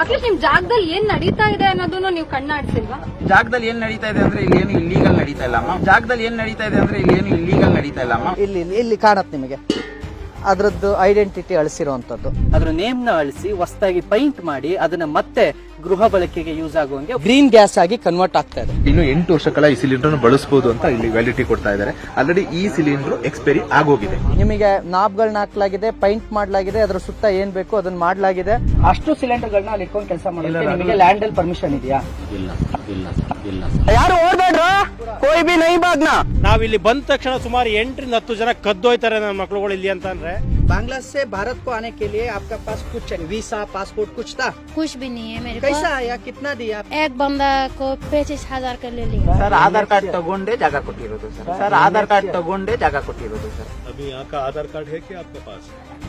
At least ನಿಮ್ ಜಾಗದಲ್ಲಿ ಏನ್ ನಡೀತಾ ಇದೆ ಅನ್ನೋದನ್ನು ನೀವು ಕಣ್ಣಾಡ್ಸಿಲ್ವಾ? ಜಾಗದಲ್ಲಿ ಏನ್ ನಡೀತಾ ಇದೆ ಅಂದ್ರೆ ಇಲ್ಲಿ ಏನು ಇಲ್ಲೀಗಲ್ ನಡೀತಾ ಇಲ್ಲ ಅಮ್ಮ ಜಾಗದಲ್ಲಿ ಏನ್ ನಡೀತಾ ಇದೆ ಅಂದ್ರೆ ಇಲ್ಲಿ ಏನು ಇಲ್ಲೀಗಲ್ ನಡೀತಾ ಇಲ್ಲ ಅಮ್ಮ ಇಲ್ಲಿ ಇಲ್ಲಿ- ಇಲ್ಲಿ ಕಾಣತ್ ನಿಮಗೆ. ಅದ್ರದ್ದು ಐಡೆಂಟಿಟಿ ಅಳಿಸಿರುವಂತದ್ದು ಅದ್ರ ನೇಮ್ನ ಅಳಿಸಿ ಹೊಸದಾಗಿ ಪೈಂಟ್ ಮಾಡಿ ಅದನ್ನ ಮತ್ತೆ ಗೃಹ ಬಳಕೆಗೆ ಯೂಸ್ ಆಗುವಂಗೆ ಗ್ರೀನ್ ಗ್ಯಾಸ್ ಆಗಿ ಕನ್ವರ್ಟ್ ಆಗ್ತಾ ಇದೆ. ಇನ್ನು ಎಂಟು ವರ್ಷ ಕಾಲ ಈ ಸಿಲಿಂಡರ್ ಬಳಸಬಹುದು ಅಂತ ಇಲ್ಲಿ ವ್ಯಾಲಿಟಿ ಕೊಡ್ತಾ ಇದ್ದಾರೆ. ಆಲ್ರೆಡಿ ಈ ಸಿಲಿಂಡರ್ ಎಕ್ಸ್ಪೈರಿ ಆಗೋಗಿದೆ. ನಿಮಗೆ ನಾಬ್ಗಳನ್ನ ಹಾಕ್ಲಾಗಿದೆ ಪೈಂಟ್ ಮಾಡಲಾಗಿದೆ ಅದರ ಸುತ್ತ ಏನ್ ಬೇಕು ಅದನ್ನ ಮಾಡಲಾಗಿದೆ. ಅಷ್ಟು ಸಿಲಿಂಡರ್ ಗಳನ್ನ ಅಲ್ಲಿ ಇಟ್ಕೊಂಡು ಕೆಲಸ ಮಾಡಿ ನಿಮಗೆ ಲ್ಯಾಂಡ್ ಅಲ್ಲಿ ಪರ್ಮಿಷನ್ ಇದೆಯಾ? ಇಲ್ಲ ಇಲ್ಲ ಇಲ್ಲ. ಯಾರು ಕೋಯಿ ಬಿ ನೈ ಬಾಗ್ನಾ ನಾವಿಲ್ಲಿ ಬಂದ ತಕ್ಷಣ ಸುಮಾರು ಎಂಟರಿಂದ ಹತ್ತು ಜನ ಕದ್ದೋಯ್ತಾರೆ ನನ್ನ ಮಕ್ಳುಗಳು ಇಲ್ಲಿ ಅಂತ ಅಂದ್ರೆ बांग्ला से भारत को आने के लिए आपका पास कुछ वीसा पासपोर्ट कुछ था कुछ भी नहीं है मेरे कैसा पास आया कितना दिया एक बंदा को पच्चीस हजार का ले लिया ಸರ್ ಆಧಾರ್ ಕಾರ್ಡ್ ತಗೊಂಡೇ ಜಾಗ ಕೊಟ್ಟಿರೋದು ಸರ್ ಸರ್ ಆಧಾರ್ ಕಾರ್ಡ್ ತಗೊಂಡೇ ಜಾಗ ಕೊಟ್ಟಿರೋದು ಸರ್ ಅಭಿ यहाँ का आधार कार्ड है क्या आपके पास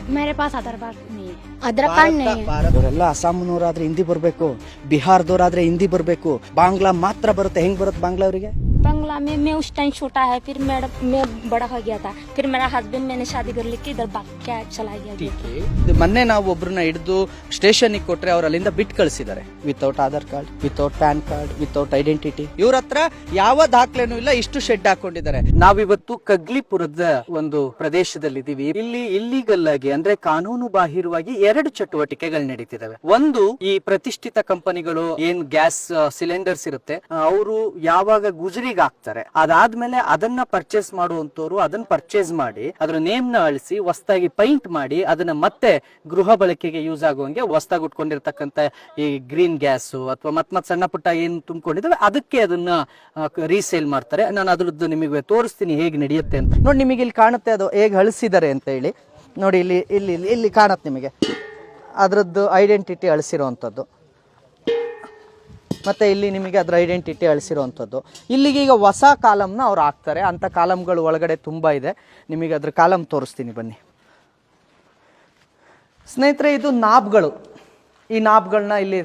मेरे पास आधार कार्ड नहीं है आधार कार्ड नहीं है ಅವರೆಲ್ಲ ಅಸ್ಸಾಂನವರಾದ್ರೆ ಹಿಂದಿ ಬರಬೇಕು ಬಿಹಾರದವರಾದ್ರೆ ಹಿಂದಿ ಬರಬೇಕು ಬಾಂಗ್ಲಾ ಮಾತ್ರ ಬರುತ್ತೆ ಹೆಂಗ್ ಬರುತ್ತೆ ಬಾಂಗ್ಲಾ ಅವರಿಗೆ बंगला में मैं उस टाइम छोटा है फिर मैडम मैं बड़ा हो गया था फिर मेरा हस्बैंड मैंने शादी कर ली कि इधर भाग के चला गया घर के। ಇದು ಮೊನ್ನೆ ನಾವು ಒಬ್ರನ್ನ ಹಿಡಿದು ಸ್ಟೇಷನ್ ಕೊಟ್ರೆ ಅವ್ರು ಅಲ್ಲಿಂದ ಬಿಟ್ಟು ಕಳಿಸಿದ್ದಾರೆ without Aadhaar card without PAN card without identity ಇವ್ರ ಹತ್ರ ಯಾವ ದಾಖಲೆನೂ ಇಲ್ಲ ಇಷ್ಟು ಶೆಡ್ ಹಾಕೊಂಡಿದ್ದಾರೆ ನಾವಿವತ್ತು ಕಗ್ಲಿಪುರದ ಒಂದು ಪ್ರದೇಶದಲ್ಲಿದ್ದೀವಿ ಇಲ್ಲಿ ಇಲ್ಲಿಗಲ್ ಆಗಿ ಅಂದ್ರೆ ಕಾನೂನು ಬಾಹಿರವಾಗಿ ಎರಡು ಚಟುವಟಿಕೆಗಳು ನಡೀತಿದಾವೆ ಒಂದು ಈ ಪ್ರತಿಷ್ಠಿತ ಕಂಪನಿಗಳು ಏನ್ ಗ್ಯಾಸ್ ಸಿಲಿಂಡರ್ಸ್ ಇರುತ್ತೆ ಅವರು ಯಾವಾಗ ಗುಜರಿಗೆ ಹಾಕ್ತಾರೆ ಅದಾದ್ಮೇಲೆ ಅದನ್ನ ಪರ್ಚೇಸ್ ಮಾಡುವಂತವ್ರು ಅದನ್ನ ಪರ್ಚೇಸ್ ಮಾಡಿ, ಅದ್ರ ನೇಮ್ನ ಅಳಿಸಿ, ಹೊಸದಾಗಿ ಪೈಂಟ್ ಮಾಡಿ, ಅದನ್ನ ಮತ್ತೆ ಗೃಹ ಬಳಕೆಗೆ ಯೂಸ್ ಆಗುವಂಗೆ ಹೊಸದಾಗಿ ಉಟ್ಕೊಂಡಿರ್ತಕ್ಕಂತ ಈ ಗ್ರೀನ್ ಗ್ಯಾಸ್ ಅಥವಾ ಮತ್ ಮತ್ ಸಣ್ಣ ಪುಟ್ಟ ಏನ್ ತುಂಬಿಕೊಂಡಿದ್ದಾವೆ, ಅದಕ್ಕೆ ಅದನ್ನ ರೀಸೇಲ್ ಮಾಡ್ತಾರೆ. ನಾನು ಅದ್ರದ್ದು ನಿಮಗೆ ತೋರಿಸ್ತೀನಿ ಹೇಗೆ ನಡೆಯುತ್ತೆ ಅಂತ. ನೋಡಿ ನಿಮಗೆ ಇಲ್ಲಿ ಕಾಣುತ್ತೆ ಅದು ಹೇಗೆ ಅಳಿಸಿದ್ದಾರೆ ಅಂತ ಹೇಳಿ. ನೋಡಿ ಇಲ್ಲಿ, ಇಲ್ಲಿ- ಇಲ್ಲಿ ಕಾಣುತ್ತೆ ನಿಮಗೆ. ಅದರದ್ದು ಐಡೆಂಟಿಟಿ ಅಳಿಸಿರುವಂಥದ್ದು. ಮತ್ತೆ ಇಲ್ಲಿ ನಿಮಗೆ ಅದರ ಐಡೆಂಟಿಟಿ ಅಳಿಸಿರುವಂಥದ್ದು. ಇಲ್ಲಿಗೆ ಈಗ ಹೊಸ ಕಾಲಮ್ನ ಅವ್ರು ಹಾಕ್ತಾರೆ. ಅಂಥ ಕಾಲಮ್ಗಳು ಒಳಗಡೆ ತುಂಬ ಇದೆ. ನಿಮಗೆ ಅದ್ರ ಕಾಲಮ್ ತೋರಿಸ್ತೀನಿ ಬನ್ನಿ. ಸ್ನೇಹಿತರೆ, ಇದು ನಾಬ್ಗಳು. ಈ ನಾಬ್ಗಳನ್ನ ಇಲ್ಲಿ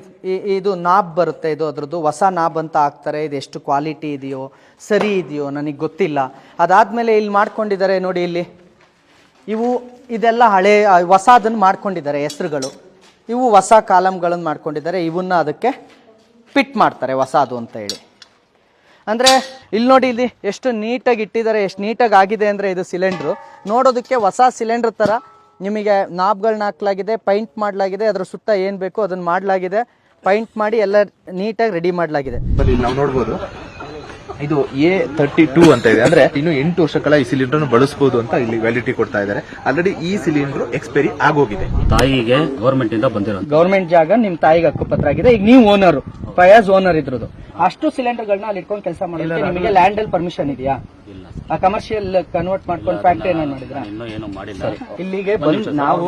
ಇದು ನಾಬ್ ಬರುತ್ತೆ. ಇದು ಅದರದ್ದು ಹೊಸ ನಾಬ್ ಅಂತ ಹಾಕ್ತಾರೆ. ಇದು ಎಷ್ಟು ಕ್ವಾಲಿಟಿ ಇದೆಯೋ, ಸರಿ ಇದೆಯೋ ನನಗೆ ಗೊತ್ತಿಲ್ಲ. ಅದಾದಮೇಲೆ ಇಲ್ಲಿ ಮಾಡ್ಕೊಂಡಿದ್ದಾರೆ ನೋಡಿ ಇಲ್ಲಿ. ಇವು ಇದೆಲ್ಲ ಹಳೆ ಹೊಸದನ್ನು ಮಾಡ್ಕೊಂಡಿದ್ದಾರೆ ಹೆಸರುಗಳು. ಇವು ಹೊಸ ಕಾಲಮ್ಗಳನ್ನು ಮಾಡ್ಕೊಂಡಿದ್ದಾರೆ. ಇವನ್ನ ಅದಕ್ಕೆ ಫಿಟ್ ಮಾಡ್ತಾರೆ ಹೊಸದು ಅಂತ ಹೇಳಿ. ಅಂದರೆ ಇಲ್ಲಿ ನೋಡಿ ಇಲ್ಲಿ ಎಷ್ಟು ನೀಟಾಗಿ ಇಟ್ಟಿದ್ದಾರೆ, ಎಷ್ಟು ನೀಟಾಗಿ ಆಗಿದೆ ಅಂದರೆ ಇದು ಸಿಲಿಂಡ್ರು. ನೋಡೋದಕ್ಕೆ ಹೊಸ ಸಿಲಿಂಡ್ರ್ ಥರ ನಿಮಗೆ ನಾಬ್ಗಳನ್ನ ಹಾಕ್ಲಾಗಿದೆ, ಪೈಂಟ್ ಮಾಡಲಾಗಿದೆ, ಅದರ ಸುತ್ತ ಏನು ಬೇಕು ಅದನ್ನು ಮಾಡಲಾಗಿದೆ, ಪೈಂಟ್ ಮಾಡಿ ಎಲ್ಲ ನೀಟಾಗಿ ರೆಡಿ ಮಾಡಲಾಗಿದೆ. ನಾವು ನೋಡ್ಬೋದು. ಇದು ಎ ತರ್ಟಿ ಟೂ ಅಂತ ಇದೆ. ಅಂದ್ರೆ ಇನ್ನು ಎಂಟು ವರ್ಷಗಳ ಈ ಸಿಲಿಂಡರ್ ಬಳಸಬಹುದು ಅಂತ ಇಲ್ಲಿ ವ್ಯಾಲಿಟಿ ಕೊಡ್ತಾ ಇದ್ದಾರೆ. ಆಲ್ರೆಡಿ ಈ ಸಿಲಿಂಡರ್ ಎಕ್ಸ್ಪೈರಿ ಆಗೋಗಿದೆ. ತಾಯಿಗೆ ಗೌರ್ಮೆಂಟ್ ಇಂದ ಬಂದಿರೋ ಗೌರ್ಮೆಂಟ್ ಜಾಗ ನಿಮ್ ತಾಯಿಗೆ ಹಕ್ಕುಪತ್ರ ಆಗಿದೆ ಈಗ ನೀವು ಓನರ್ ಫಯಾಜ್ ಓನರ್ ಇದ್ರದ್ದು. ಅಷ್ಟು ಸಿಲಿಂಡರ್ಗಳನ್ನ ಅಲ್ಲಿ ಇಟ್ಕೊಂಡು ಕೆಲಸ ಮಾಡಿದ್ರೆ ನಿಮಗೆ ಲ್ಯಾಂಡ್ ಅಲ್ಲಿ ಪರ್ಮಿಷನ್ ಇದೆಯಾ? ಆ ಕಮರ್ಷಿಯಲ್ ಕನ್ವರ್ಟ್ ಮಾಡ್ಕೊಂಡು ಫ್ಯಾಕ್ಟ್ರಿ ಏನಾದ್ರು ಮಾಡಿದ್ರ? ಇನ್ನೂ ಏನು ಮಾಡಿಲ್ಲ. ಇಲ್ಲಿಗೆ ಬಂದು ನಾವು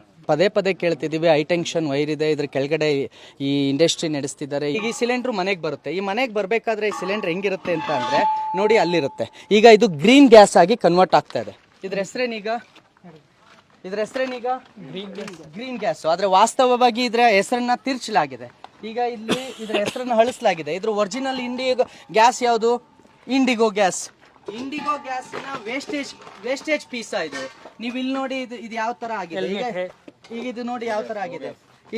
ಪದೇ ಪದೇ ಕೇಳ್ತಿದ್ದೀವಿ ಹೈಟೆನ್ಷನ್ ವೈರ್ ಇದೆ, ಇದ್ರ ಕೆಳಗಡೆ ಈ ಇಂಡಸ್ಟ್ರಿ ನಡೆಸ್ತಿದ್ದಾರೆ. ಈಗ ಈ ಸಿಲಿಂಡ್ರು ಮನೆಗೆ ಬರುತ್ತೆ. ಈ ಮನೆಗೆ ಬರಬೇಕಾದ್ರೆ ಈ ಸಿಲಿಂಡರ್ ಹೆಂಗಿರುತ್ತೆ ಅಂತ ಅಂದರೆ ನೋಡಿ ಅಲ್ಲಿರುತ್ತೆ. ಈಗ ಇದು ಗ್ರೀನ್ ಗ್ಯಾಸ್ ಆಗಿ ಕನ್ವರ್ಟ್ ಆಗ್ತಾ ಇದೆ. ಇದ್ರ ಹೆಸರೇನೀಗ ಇದ್ರ ಹೆಸರೇನೀಗ ಗ್ರೀನ್ ಗ್ಯಾಸ್. ಆದರೆ ವಾಸ್ತವವಾಗಿ ಇದರ ಹೆಸರನ್ನ ತಿರ್ಚಲಾಗಿದೆ. ಈಗ ಇಲ್ಲಿ ಇದರ ಹೆಸರನ್ನ ಹಳಿಸಲಾಗಿದೆ ಇದ್ರ ಒರಿಜಿನಲ್ ಇಂಡಿಗೋ ಗ್ಯಾಸ್ ಯಾವುದು? Indigo gas. ಇಂಡಿಗೋ ಗ್ಯಾಸ್ನ ವೇಸ್ಟೇಜ್ ವೇಸ್ಟೇಜ್ ಪೀಸಾ ಇದು. ನೀವು ಇಲ್ಲಿ ನೋಡಿ ಇದು ಇದು ಯಾವ ತರ ಆಗಿದೆ? ಈಗ ಇದು ನೋಡಿ ಯಾವ ತರ ಆಗಿದೆ.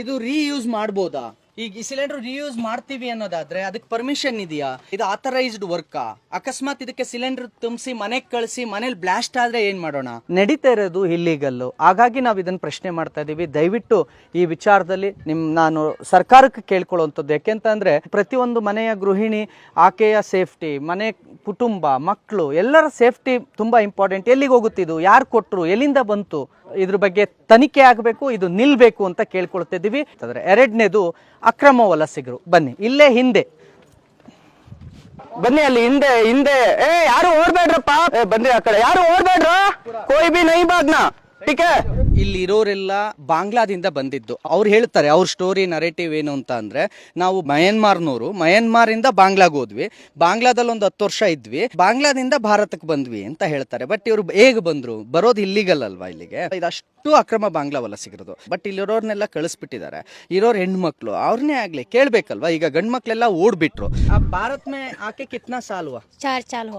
ಇದು ರೀಯೂಸ್ ಮಾಡ್ಬೋದಾ? ಈಗ ಈ ಸಿಲಿಂಡರ್ ರಿಯೂಸ್ ಮಾಡ್ತೀವಿ ಅನ್ನೋದಾದ್ರೆ ಅದಕ್ಕೆ ಪರ್ಮಿಷನ್ ಇದೆಯಾ? ಇದು ಆಥರೈಸ್ಡ್ ವರ್ಕಾ ಅಕಸ್ಮಾತ್ ಇದಕ್ಕೆ ಸಿಲಿಂಡರ್ ತುಂಬಿಸಿ ಮನೆಗೆ ಕಳಿಸಿ ಮನೇಲಿ ಬ್ಲಾಸ್ಟ್ ಆದ್ರೆ ಏನ್ ಮಾಡೋಣ? ನಡೀತಾ ಇರೋದು ಇಲ್ಲಿಗಲ್ಲು ಹಾಗಾಗಿ ನಾವು ಇದನ್ನ ಪ್ರಶ್ನೆ ಮಾಡ್ತಾ ಇದೀವಿ. ದಯವಿಟ್ಟು ಈ ವಿಚಾರದಲ್ಲಿ ನಿಮ್, ನಾನು ಸರ್ಕಾರಕ್ಕೆ ಕೇಳ್ಕೊಳ್ಳುವಂಥದ್ದು. ಯಾಕೆಂತಂದ್ರೆ ಪ್ರತಿಯೊಂದು ಮನೆಯ ಗೃಹಿಣಿ, ಆಕೆಯ ಸೇಫ್ಟಿ ಮನೆ ಕುಟುಂಬ ಮಕ್ಕಳು ಎಲ್ಲರ ಸೇಫ್ಟಿ ತುಂಬಾ ಇಂಪಾರ್ಟೆಂಟ್ ಎಲ್ಲಿಗೆ ಹೋಗುತ್ತಿದ್ದು ಯಾರು ಕೊಟ್ಟರು ಎಲ್ಲಿಂದ ಬಂತು? ಇದ್ರ ಬಗ್ಗೆ ತನಿಖೆ ಆಗಬೇಕು, ಇದು ನಿಲ್ಬೇಕು ಅಂತ ಕೇಳ್ಕೊಳ್ತಿದ್ದೀವಿ ಇದ್ದೀವಿ ಎರಡನೇದು ಅಕ್ರಮ ವಲಸಿಗರು. ಬನ್ನಿ, ಇಲ್ಲೇ ಹಿಂದೆ. ಬನ್ನಿ ಅಲ್ಲಿ ಹಿಂದೆ ಹಿಂದೆ. ಏ, ಯಾರು ಓಡ್ಬೇಡ್ರಪ್ಪ? ಬನ್ನಿ ಆ ಕಡೆ. ಯಾರು ಓಡ್ಬೇಡ್ರ? ಕೋಯಿ ನೈ ಬಾಗ್ನ ಟೀಕೆ. ಇಲ್ಲಿರೋರೆಲ್ಲ ಬಾಂಗ್ಲಾದಿಂದ ಬಂದಿದ್ದು. ಅವ್ರು ಹೇಳ್ತಾರೆ, ಅವ್ರ ಸ್ಟೋರಿ ನರೇಟಿವ್ ಏನು ಅಂತ ಅಂದ್ರೆ, ನಾವು ಮಯನ್ಮಾರ್ನವರು ಮಯನ್ಮಾರಿಂದ ಬಾಂಗ್ಲಾಗ್ ಹೋದ್ವಿ. ಬಾಂಗ್ಲಾದಲ್ಲಿ ಒಂದು ಹತ್ತು ವರ್ಷ ಇದ್ವಿ. ಬಾಂಗ್ಲಾದಿಂದ ಭಾರತಕ್ಕೆ ಬಂದ್ವಿ ಅಂತ ಹೇಳ್ತಾರೆ. ಬಟ್ ಇವರು ಹೇಗೆ ಬಂದ್ರು? ಬರೋದು ಇಲ್ಲಿಗಲ್ ಅಲ್ವಾ ಇಲ್ಲಿಗೆ? ಇದಷ್ಟು ಅಕ್ರಮ ಬಾಂಗ್ಲಾ ವಲಸಿಗರದು ಬಟ್ ಇಲ್ಲಿರೋರ್ನೆಲ್ಲ ಕಳಿಸ್ಬಿಟ್ಟಿದ್ದಾರೆ. ಇರೋರು ಹೆಣ್ಮಕ್ಳು ಅವ್ರನ್ನೇ ಆಗ್ಲಿ, ಕೇಳ್ಬೇಕಲ್ವಾ? ಈಗ ಗಂಡ್ ಮಕ್ಕಳೆಲ್ಲ ಓಡ್ಬಿಟ್ರು. ಆ ಭಾರತ್ ಮೇ ಆಕೆ ಕಿತ್ನಾ ಸಾಲ್ವಾ? ಚಾರ್ ಸಾಲ್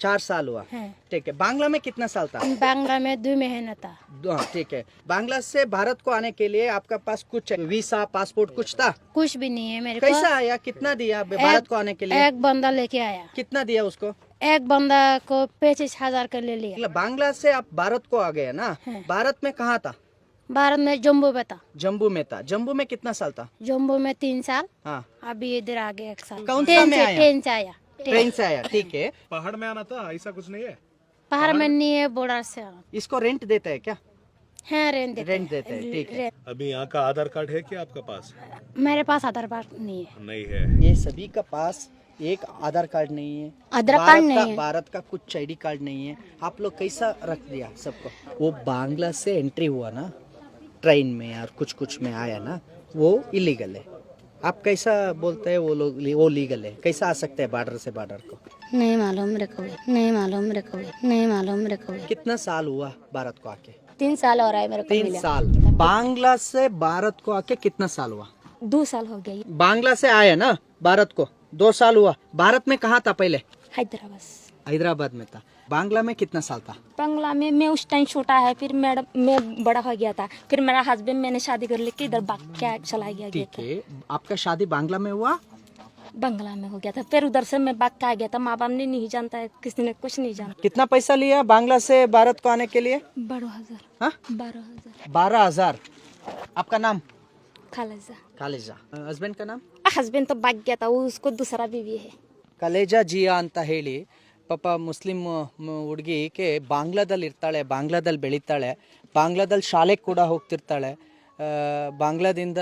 चार साल हुआ। ठीक है बांग्ला में कितना साल था? बांग्ला में दो महीना था। हाँ ठीक है। बांग्ला से भारत को आने के लिए आपका पास कुछ वीसा पासपोर्ट कुछ था? कुछ भी नहीं है मेरे को। कैसा आया? कितना दिया भारत को आने के लिए? एक बंदा लेके आया। कितना दिया उसको? एक बंदा को पच्चीस हज़ार का ले लिया। मतलब बांग्ला से आप भारत को आ गए ना? हाँ। भारत में कहाँ था? भारत में जम्बू में था। जम्बू में था। जम्बू में कितना साल था? जम्बू में तीन साल। हाँ। अभी इधर आ गए एक साल। कौन सा में आया? ट्रेन से आया ठीक है। पहाड़ में आना था ऐसा कुछ नहीं है? पहाड़ में नहीं है बोर्डर से आना इसको रेंट देता है क्या? हाँ, है रेंट देते रेंट देते हैं ठीक है। अभी यहाँ का आधार कार्ड है क्या आपका पास? मेरे पास आधार कार्ड नहीं है। नहीं है। ये सभी का पास एक आधार कार्ड नहीं है। आधार कार्ड नहीं है। भारत का कुछ आईडी कार्ड नहीं है। आप लोग कैसा रख दिया सबको? वो बांग्ला से एंट्री हुआ ना ट्रेन में यार कुछ कुछ में आया ना वो इलीगल है। आप कैसा बोलते हैं वो लोग वो लीगल है? कैसा आ सकते हैं बॉर्डर से बॉर्डर को? नहीं मालूम मेरे को नहीं मालूम मेरे को नहीं मालूम मेरे को कितना साल हुआ भारत को आके? तीन साल हो रहा है मेरे को तीन साल। बांग्ला से भारत को आके कितना साल हुआ? दो साल हो गया बांग्ला से आया ना भारत को? दो साल हुआ। भारत में कहाँ था पहले? हैदराबाद। हैदराबाद में था। बांग्ला में कितना साल था बंगला में मैं उस टाइम छोटा है फिर मैडम मैं बड़ा हो गया था फिर मेरा हस्बैंड मैंने शादी कर लेके इधर भाग के चला गया गया ठीक है आपका शादी बांग्ला में हुआ था बंगला में हो गया था फिर उधर से मैं भाग के आ गया था माँ बाप ने नहीं जानता है किसी ने कुछ नहीं जाना कितना पैसा लिया बांग्ला से भारत को आने के लिए बारह हजार हाँ बारह हजार बारह हजार आपका नाम खालजा ಕಾಲೇಜಾ ಹಸ್ಬೆಂಡ್ का नाम हस्बैंड तो भाग गया था वो उसको दूसरा बीवी है ಕಲೇಜಾ ಜಿಯಾ ಅಂತ ಹೇಳಿ ಪಾಪ ಮುಸ್ಲಿಂ ಹುಡುಗಿಗೆ ಬಾಂಗ್ಲಾದಲ್ಲಿ ಇರ್ತಾಳೆ, ಬಾಂಗ್ಲಾದಲ್ಲಿ ಬೆಳೀತಾಳೆ, ಬಾಂಗ್ಲಾದಲ್ಲಿ ಶಾಲೆಗೆ ಕೂಡ ಹೋಗ್ತಿರ್ತಾಳೆ. ಬಾಂಗ್ಲಾದಿಂದ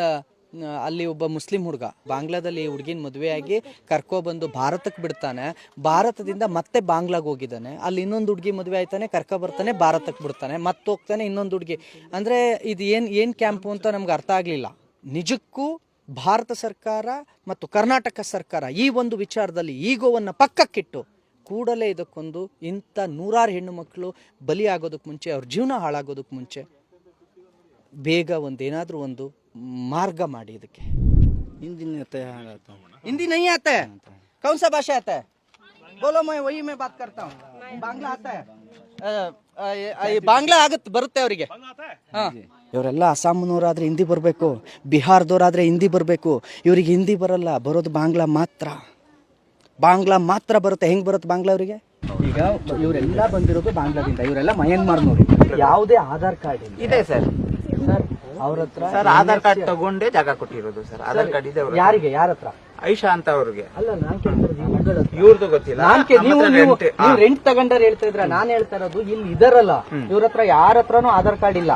ಅಲ್ಲಿ ಒಬ್ಬ ಮುಸ್ಲಿಂ ಹುಡುಗ, ಬಾಂಗ್ಲಾದಲ್ಲಿ ಹುಡುಗಿನ ಮದುವೆಯಾಗಿ ಕರ್ಕೊಬಂದು ಭಾರತಕ್ಕೆ ಬಿಡ್ತಾನೆ. ಭಾರತದಿಂದ ಮತ್ತೆ ಬಾಂಗ್ಲಾಗೆ ಹೋಗಿದ್ದಾನೆ. ಅಲ್ಲಿ ಇನ್ನೊಂದು ಹುಡುಗಿ ಮದುವೆ ಆಯ್ತಾನೆ, ಕರ್ಕೊ ಬರ್ತಾನೆ ಭಾರತಕ್ಕೆ ಬಿಡ್ತಾನೆ ಮತ್ತೆ ಹೋಗ್ತಾನೆ ಇನ್ನೊಂದು ಹುಡುಗಿ. ಅಂದರೆ ಇದು ಏನು ಏನು ಕ್ಯಾಂಪು ಅಂತ ನಮ್ಗೆ ಅರ್ಥ ಆಗಲಿಲ್ಲ. ನಿಜಕ್ಕೂ ಭಾರತ ಸರ್ಕಾರ ಮತ್ತು ಕರ್ನಾಟಕ ಸರ್ಕಾರ ಈ ಒಂದು ವಿಚಾರದಲ್ಲಿ ಈಗೋವನ್ನು ಪಕ್ಕಕ್ಕಿಟ್ಟು ಕೂಡಲೇ ಇದಕ್ಕೊಂದು ಇಂಥ ನೂರಾರು ಹೆಣ್ಣು ಮಕ್ಕಳು ಬಲಿಯಾಗೋದಕ್ಕೆ ಮುಂಚೆ ಅವ್ರ ಜೀವನ ಹಾಳಾಗೋದಕ್ಕೆ ಮುಂಚೆ ಬೇಗ ಒಂದು ಏನಾದರೂ ಒಂದು ಮಾರ್ಗ ಮಾಡಿ ಇದಕ್ಕೆ. ಹಿಂದಿನ ಹಿಂದಿನ ಆತ ಕೌನ್ ಭಾಷೆ ಆತ ಬೋಲೋ ಮೈ ಒಯ್ಯ ಮೇ ಬಾತ್ ಕರ್ತಾ ಬಾಂಗ್ಲಾ ಆತ ಬಾಂಗ್ಲಾ ಆಗತ್ತೆ ಬರುತ್ತೆ ಅವರಿಗೆ. ಹಾಂ. ಇವರೆಲ್ಲ ಅಸ್ಸಾಮ್ನವರಾದರೆ ಹಿಂದಿ ಬರಬೇಕು ಬಿಹಾರದವರಾದರೆ ಹಿಂದಿ ಬರಬೇಕು. ಇವರಿಗೆ ಹಿಂದಿ ಬರಲ್ಲ ಬರೋದು ಬಾಂಗ್ಲಾ ಮಾತ್ರ. ಬಾಂಗ್ಲಾ ಮಾತ್ರ ಬರುತ್ತೆ. ಹೆಂಗ್ ಬರುತ್ತೆ ಬಾಂಗ್ಲಾ ಅವರಿಗೆ? ಈಗ ಇವರೆಲ್ಲ ಬಂದಿರೋದು ಬಾಂಗ್ಲಾದಿಂದ. ಇವರೆಲ್ಲ ಮಯನ್ಮಾರ್ನವರು ಯಾವುದೇ ಆಧಾರ್ ಕಾರ್ಡ್ ಇಲ್ಲ. ಇದೆ ಸರ್. ಸರ್ ಅವ್ರ ಹತ್ರ ಸರ್ ಆಧಾರ್ ಕಾರ್ಡ್ ತಗೊಂಡೇ ಜಾಗ ಕೊಟ್ಟಿರೋದು ಸರ್. ಆಧಾರ್ ಕಾರ್ಡ್ ಇದೆ. ಯಾರಿಗೆ? ಯಾರ ಹತ್ರ? ಐಶಾ ಅಂತ ಅವ್ರಿಗೆ. ಅಲ್ಲ ನಾನ್. ಇವ್ರದ್ದು ಗೊತ್ತಿಲ್ಲ. ನೀವು. ರೆಂಟ್ ತಗೊಂಡಾರ ಹೇಳ್ತಾ ಇದ್ರ ನಾನ್ ಹೇಳ್ತಾ ಇರೋದು ಇಲ್ಲಿ ಇದರಲ್ಲ. ಇವ್ರ ಹತ್ರ ಯಾರ ಹತ್ರನು ಆಧಾರ್ ಕಾರ್ಡ್ ಇಲ್ಲ.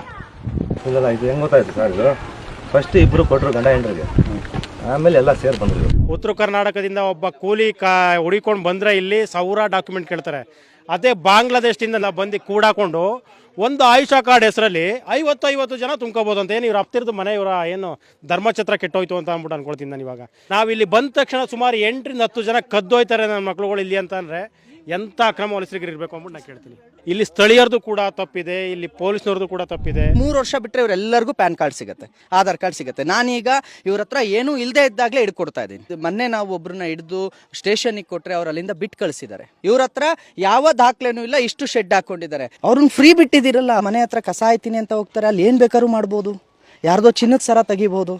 ಇಲ್ಲ ಇದು ಹೆಂಗ್ ಗೊತ್ತಾಯ್ತು ಸರ್ ಇದು? ಫಸ್ಟ್ ಇಬ್ರು ಕೊಟ್ರು ಗಂಡ ಹೆಂಡ್ರಿಗೆ. ಆಮೇಲೆ ಎಲ್ಲ ಸೇರ್ ಬಂದ್ರು ಉತ್ತರ ಕರ್ನಾಟಕದಿಂದ ಒಬ್ಬ ಕೂಲಿ ಕಾ ಹುಡಿಕೊಂಡು ಬಂದರೆ ಇಲ್ಲಿ ಸಾವಿರ ಡಾಕ್ಯುಮೆಂಟ್ ಕೇಳ್ತಾರೆ. ಅದೇ ಬಾಂಗ್ಲಾದೇಶದಿಂದ ಬಂದು ಕೂಡಾಕೊಂಡು ಒಂದು ಆಯುಷ ಕಾರ್ಡ್ ಹೆಸರಲ್ಲಿ ಐವತ್ತು ಐವತ್ತು ಜನ ತುಂಬ್ಕೋಬೋದು ಅಂತ ಏನು ಇವ್ರು ಹತ್ತಿರದ ಮನೆ ಇವರ ಏನು ಧರ್ಮಛತ್ರ ಕೆಟ್ಟೋಯ್ತು ಅಂತ ಅಂದ್ಬಿಟ್ಟು ಅನ್ಕೊಳ್ತೀನಿ ನಾನು ಇವಾಗ. ನಾವು ಇಲ್ಲಿ ಬಂದ ತಕ್ಷಣ ಸುಮಾರು ಎಂಟರಿಂದ ಹತ್ತು ಜನ ಕದ್ದೋಯ್ತಾರೆ ನನ್ನ ಮಕ್ಳುಗಳು ಇಲ್ಲಿ ಅಂತ ಅಂದರೆ ಎಂಥ ಕ್ರಮ ವಲಸಿಗರು ಇರಬೇಕು ಅಂದ್ಬಿಟ್ಟು ನಾನು ಕೇಳ್ತೀನಿ. ಇಲ್ಲಿ ಸ್ಥಳೀಯರದು ಕೂಡ ತಪ್ಪಿದೆ, ಇಲ್ಲಿ ಪೊಲೀಸ್ನವ್ರದ್ದು ಕೂಡ ತಪ್ಪಿದೆ. ಮೂರು ವರ್ಷ ಬಿಟ್ಟರೆ ಇವರೆಲ್ಲರಿಗೂ ಪ್ಯಾನ್ ಕಾರ್ಡ್ ಸಿಗುತ್ತೆ, ಆಧಾರ್ ಕಾರ್ಡ್ ಸಿಗುತ್ತೆ. ನಾನೀಗ ಇವ್ರ ಹತ್ರ ಏನೂ ಇಲ್ಲದೆ ಇದ್ದಾಗಲೇ ಹಿಡ್ಕೊಡ್ತಾ ಇದ್ದೀನಿ. ಮೊನ್ನೆ ನಾವು ಒಬ್ರನ್ನ ಹಿಡಿದು ಸ್ಟೇಷನಿಗೆ ಕೊಟ್ಟರೆ ಅವ್ರು ಅಲ್ಲಿಂದ ಬಿಟ್ಟು ಕಳಿಸಿದ್ದಾರೆ. ಇವ್ರ ಹತ್ರ ಯಾವ ದಾಖಲೆನೂ ಇಲ್ಲ, ಇಷ್ಟು ಶೆಡ್ ಹಾಕೊಂಡಿದ್ದಾರೆ. ಅವ್ರನ್ನ ಫ್ರೀ ಬಿಟ್ಟಿದ್ದೀರಲ್ಲ, ಮನೆ ಹತ್ರ ಕಸ ಆಯ್ತೀನಿ ಅಂತ ಹೋಗ್ತಾರೆ, ಅಲ್ಲಿ ಏನು ಬೇಕಾದ್ರೂ ಮಾಡ್ಬೋದು. ಯಾರ್ದೋ ಚಿನ್ನದ ಸರ ತೆಗಿಬೋದು.